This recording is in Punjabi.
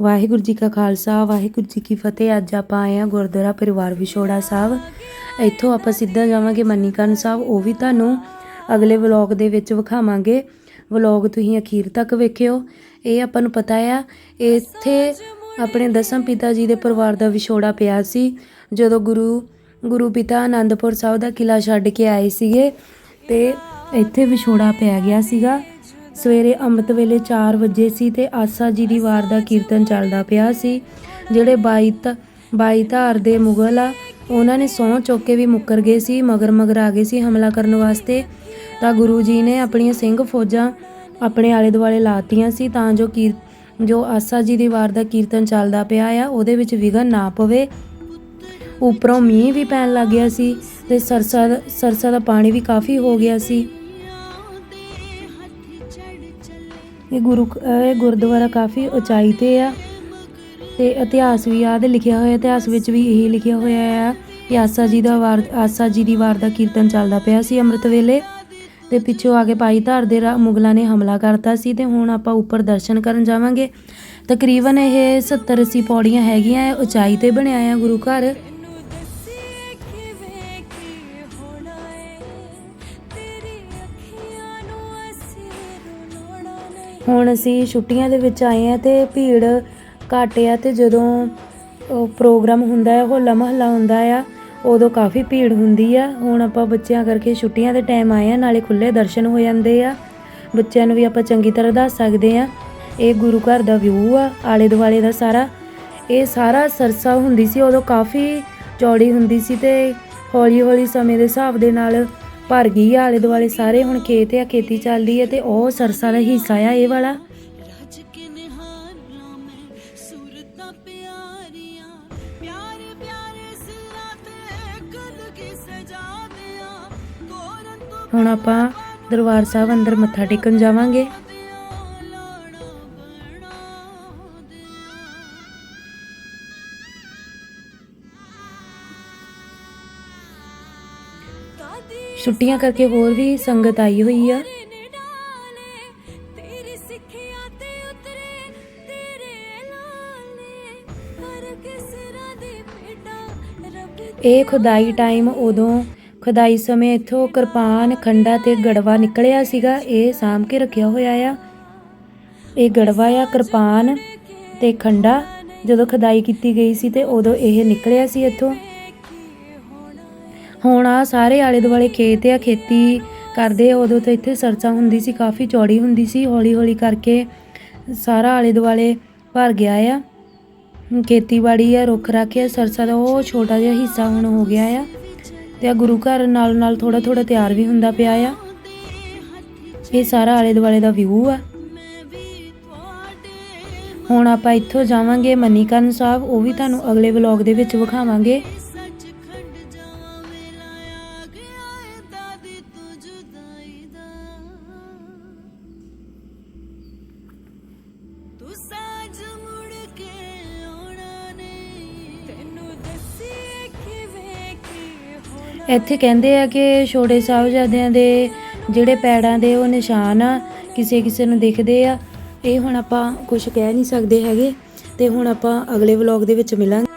ਵਾਹਿਗੁਰੂ ਜੀ ਕਾ ਖਾਲਸਾ, ਵਾਹਿਗੁਰੂ ਜੀ ਕੀ ਫਤਿਹ। ਅੱਜ ਆਪਾਂ ਆਏ ਆ ਗੁਰਦੁਆਰਾ ਪਰਿਵਾਰ ਵਿਛੋੜਾ ਸਾਹਿਬ। ਇੱਥੋਂ ਆਪਾਂ ਸਿੱਧਾ ਜਾਵਾਂਗੇ ਮੰਨੀਕਰਨ ਸਾਹਿਬ, ਉਹ ਵੀ ਤੁਹਾਨੂੰ ਅਗਲੇ ਵਲੌਗ ਦੇ ਵਿੱਚ ਵਿਖਾਵਾਂਗੇ। ਵਲੌਗ ਤੁਸੀਂ ਅਖੀਰ ਤੱਕ ਵੇਖਿਓ। ਇਹ ਆਪਾਂ ਨੂੰ ਪਤਾ ਆ, ਇੱਥੇ ਆਪਣੇ ਦਸਮ ਪਿਤਾ ਜੀ ਦੇ ਪਰਿਵਾਰ ਦਾ ਵਿਛੋੜਾ ਪਿਆ ਸੀ। ਜਦੋਂ ਗੁਰੂ ਗੁਰੂ ਪਿਤਾ ਆਨੰਦਪੁਰ ਸਾਹਿਬ ਦਾ ਕਿਲਾ ਛੱਡ ਕੇ ਆਏ ਸੀਗੇ, ਤੇ ਇੱਥੇ ਵਿਛੋੜਾ ਪਿਆ ਗਿਆ ਸੀਗਾ। ਸਵੇਰੇ ਅੰਮ੍ਰਿਤ ਵੇਲੇ 4 ਵਜੇ ਸੀ ਤੇ ਆਸਾ ਜੀ ਦੀ ਵਾਰ ਦਾ ਕੀਰਤਨ ਚੱਲਦਾ ਪਿਆ ਸੀ। ਜਿਹੜੇ 22 ਤ 22 ਧਾਰ ਦੇ ਮੁਗਲ ਆ, ਉਹਨਾਂ ਨੇ ਸਹੁੰ ਚੁੱਕ ਕੇ ਵੀ ਮੁੱਕਰ ਗਏ ਸੀ, ਮਗਰ ਮਗਰ ਆ ਗਏ ਸੀ ਹਮਲਾ ਕਰਨ ਵਾਸਤੇ। ਤਾਂ ਗੁਰੂ ਜੀ ਨੇ ਆਪਣੀਆਂ ਸਿੰਘ ਫੌਜਾਂ ਆਪਣੇ ਆਲੇ ਦੁਆਲੇ ਲਾਤੀਆਂ ਸੀ ਤਾਂ ਜੋ ਕੀਰ, ਜੋ ਆਸਾ ਜੀ ਦੀ ਵਾਰ ਦਾ ਕੀਰਤਨ ਚੱਲਦਾ ਪਿਆ ਆ, ਉਹਦੇ ਵਿੱਚ ਵਿਘਨ ਨਾ ਪਵੇ। ਉੱਪਰੋਂ ਮੀਂਹ ਵੀ ਪੈਣ ਲੱਗ ਗਿਆ ਸੀ ਤੇ ਸਰਸਾ ਦਾ- ਸਰਸਾ ਦਾ ਪਾਣੀ ਵੀ ਕਾਫੀ ਹੋ ਗਿਆ ਸੀ। ਇਹ ਗੁਰੂ ਇਹ ਗੁਰਦੁਆਰਾ ਕਾਫੀ ਉਚਾਈ ਤੇ ਆ ਤੇ ਇਤਿਹਾਸ ਵੀ ਆਦ ਲਿਖਿਆ ਹੋਇਆ, ਇਤਿਹਾਸ ਵਿੱਚ ਵੀ ਇਹ ਲਿਖਿਆ ਹੋਇਆ ਆ ਕਿ ਆਸਾ ਜੀ ਦਾ ਵਾਰ ਆਸਾ ਜੀ ਦੀ ਵਾਰ ਦਾ ਕੀਰਤਨ ਚੱਲਦਾ ਪਿਆ ਸੀ ਅੰਮ੍ਰਿਤ ਵੇਲੇ ਤੇ ਪਿੱਛੋਂ ਆ ਕੇ ਪਾਈ ਧਾਰ ਦੇ ਰਾ- ਮੁਗਲਾਂ ਨੇ ਹਮਲਾ ਕਰਤਾ ਸੀ ਤੇ ਹੁਣ ਆਪਾਂ ਉੱਪਰ ਦਰਸ਼ਨ ਕਰਨ ਜਾਵਾਂਗੇ। ਤਕਰੀਬਨ ਇਹ 70 80 ਪੌੜੀਆਂ ਹੈਗੀਆਂ ਆ ਉਚਾਈ ਤੇ ਬਣਿਆ ਆ ਗੁਰੂ ਘਰ। ਹੁਣ ਅਸੀਂ ਛੁੱਟੀਆਂ ਦੇ ਵਿੱਚ ਆਏ ਆ ਤੇ ਭੀੜ ਘੱਟ ਆ ਤੇ ਜਦੋਂ ਪ੍ਰੋਗਰਾਮ ਹੁੰਦਾ ਹੈ ਹੋਲਾ ਮਹੱਲਾ ਹੁੰਦਾ ਆ, ਉਦੋਂ ਕਾਫੀ ਭੀੜ ਹੁੰਦੀ ਆ। ਹੁਣ ਆਪਾਂ ਬੱਚਿਆਂ ਕਰਕੇ ਛੁੱਟੀਆਂ ਦੇ ਟਾਈਮ ਆਏ ਆ ਨਾਲੇ ਖੁੱਲੇ ਦਰਸ਼ਨ ਹੋ ਜਾਂਦੇ ਆ। ਬੱਚਿਆਂ ਨੂੰ ਵੀ ਆਪਾਂ ਚੰਗੀ ਤਰ੍ਹਾਂ ਦੱਸ ਸਕਦੇ ਆ ਇਹ ਗੁਰੂ ਘਰ ਦਾ ਵਿਊ ਆ ਆਲੇ ਦੁਆਲੇ ਦਾ ਸਾਰਾ। ਇਹ ਸਾਰਾ ਸਰਸਾ ਹੁੰਦੀ ਸੀ, ਉਦੋਂ ਕਾਫੀ ਚੌੜੀ ਹੁੰਦੀ ਸੀ ਤੇ ਹੌਲੀ ਹੌਲੀ ਸਮੇਂ ਦੇ ਹਿਸਾਬ ਦੇ ਨਾਲ ਭਰ ਗਈ ਆ ਆਲੇ ਦੁਆਲੇ ਸਾਰੇ ਹੁਣ ਖੇਤ ਆ ਖੇਤੀ ਚੱਲਦੀ ਹੈ ਤੇ ਉਹ ਸਰਸਾ ਦਾ ਹਿੱਸਾ ਆ ਇਹ ਵਾਲਾ। ਹੁਣ ਆਪਾਂ ਦਰਬਾਰ ਸਾਹਿਬ ਅੰਦਰ ਮੱਥਾ ਟੇਕਣ ਜਾਵਾਂਗੇ। ਛੁੱਟੀਆਂ ਕਰਕੇ ਹੋਰ ਵੀ ਸੰਗਤ ਆਈ ਹੋਈ ਆ। ਇਹ ਖੁਦਾਈ ਟਾਈਮ ਉਦੋਂ, ਖੁਦਾਈ ਸਮੇਂ ਇੱਥੋਂ ਕਿਰਪਾਨ, ਖੰਡਾ ਤੇ ਗੜਵਾ ਨਿਕਲਿਆ ਸੀਗਾ, ਇਹ ਸਾਂਭ ਕੇ ਰੱਖਿਆ ਹੋਇਆ ਆ। ਇਹ ਗੜਵਾ ਆ, ਕਿਰਪਾਨ ਤੇ ਖੰਡਾ, ਜਦੋਂ ਖੁਦਾਈ ਕੀਤੀ ਗਈ ਸੀ ਤੇ ਉਦੋਂ ਇਹ ਨਿਕਲਿਆ ਸੀ ਇੱਥੋਂ। ਹੁਣ ਆ ਸਾਰੇ ਆਲੇ ਦੁਆਲੇ ਖੇਤ ਆ, ਖੇਤੀ ਕਰਦੇ ਉਦੋਂ ਤਾਂ ਇੱਥੇ ਸਰਸਾ ਹੁੰਦੀ ਸੀ, ਕਾਫੀ ਚੌੜੀ ਹੁੰਦੀ ਸੀ ਹੌਲੀ ਹੌਲੀ ਕਰਕੇ ਸਾਰਾ ਆਲੇ ਦੁਆਲੇ ਭਰ ਗਿਆ ਆ। ਖੇਤੀਬਾੜੀ ਆ, ਰੁੱਖ ਰੱਖਿਆ ਸਰਸਾ ਦਾ ਉਹ ਛੋਟਾ ਜਿਹਾ ਹਿੱਸਾ ਹੁਣ ਹੋ ਗਿਆ ਆ। ਤੇ ਆ ਗੁਰੂ ਘਰ ਨਾਲ ਨਾਲ ਥੋੜਾ ਥੋੜਾ ਤਿਆਰ ਵੀ ਹੁੰਦਾ ਪਿਆ ਆ। ਇਹ ਸਾਰਾ ਆਲੇ ਦੁਆਲੇ ਦਾ ਵਿਊ ਆ। ਹੁਣ ਆਪਾਂ ਇੱਥੋਂ ਜਾਵਾਂਗੇ ਮਨੀਕਰਨ ਸਾਹਿਬ, ਉਹ ਵੀ ਤੁਹਾਨੂੰ ਅਗਲੇ ਵਲੌਗ ਦੇ ਵਿੱਚ ਵਿਖਾਵਾਂਗੇ। ਤੂੰ ਸਾਜ ਮੁੜ ਕੇ ਆਉਣਾ ਨਹੀਂ। ਤੈਨੂੰ ਦੱਸੀ ਕਿਵੇਂ ਕੀ ਹੋਣਾ। ਇੱਥੇ ਕਹਿੰਦੇ ਆ ਕਿ ਛੋਟੇ ਸਾਹਿਬਜ਼ਾਦਿਆਂ ਦੇ ਜਿਹੜੇ ਪੈੜਾਂ ਦੇ ਉਹ ਨਿਸ਼ਾਨ ਆ, ਕਿਸੇ ਕਿਸੇ ਨੂੰ ਦਿਖਦੇ ਆ। ਇਹ ਹੁਣ ਆਪਾਂ ਕੁਝ ਕਹਿ ਨਹੀਂ ਸਕਦੇ ਹੈਗੇ ਤੇ ਹੁਣ ਆਪਾਂ ਅਗਲੇ ਵਲੌਗ ਦੇ ਵਿੱਚ ਮਿਲਾਂਗੇ।